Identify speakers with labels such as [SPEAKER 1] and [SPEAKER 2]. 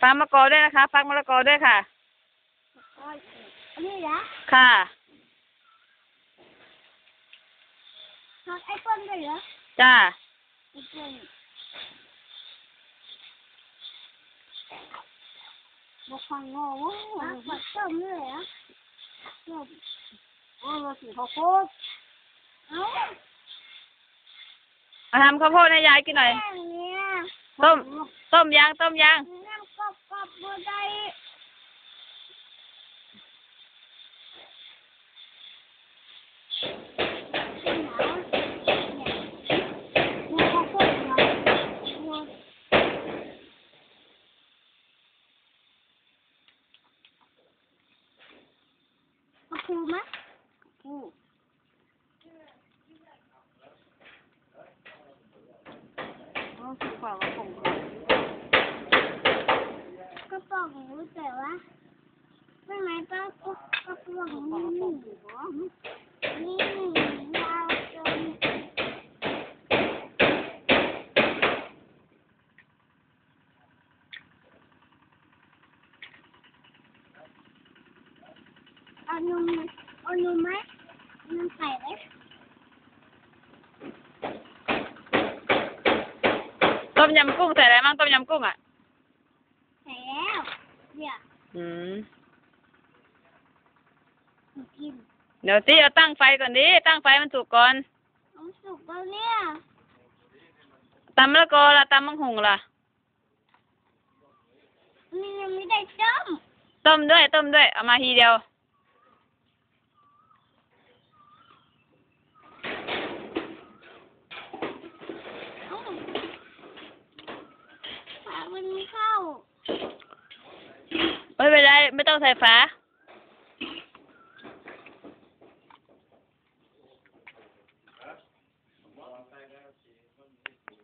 [SPEAKER 1] ฟักมะกอด้วยนะคะฟักมะละกอด้วยค่ะ
[SPEAKER 2] แล้วก็อันนี้นะ
[SPEAKER 1] ค่ะ
[SPEAKER 2] ทอดไอ้เปิ้ลด้วยเหรอ
[SPEAKER 1] จ้า
[SPEAKER 2] ไอ้เปิ้ลบอกฟังงอวะบอกต้มเลยเหรอต้มโอ้เราสีข้าวโพดเอ้า
[SPEAKER 1] มาทำข้าวโพดให้ยายกินหน่อย
[SPEAKER 2] แค่เนี้ย
[SPEAKER 1] ต้มต้มยางต้มยาง
[SPEAKER 2] น้ำกบกบบัวได้ครูไหมครูอ๋อถูก กว่าว่าผมกระป๋องรู้แต่ว่าไม่ไหมก็กระป๋องนี่นี่ยาวจนเอานมเอานมไหมเอานมใส่ไหม
[SPEAKER 1] ต้มยำกุ้งใส่อะไรบ้างต้มยำกุ้งอะ
[SPEAKER 2] ใส่แล้วเนี่ย
[SPEAKER 1] อืม
[SPEAKER 2] กิน
[SPEAKER 1] เดี๋ยวตีเอาตั้งไฟก่อนดิตั้งไฟมันสุกก่อน
[SPEAKER 2] น้ำสุกแล้วเนี่ย
[SPEAKER 1] ตำมะละกอล่ะตำมังหุงล่ะ
[SPEAKER 2] นี่ยังไม่ได้ต้ม
[SPEAKER 1] ต้มด้วยต้มด้วยเอามาทีเดียว Josefa?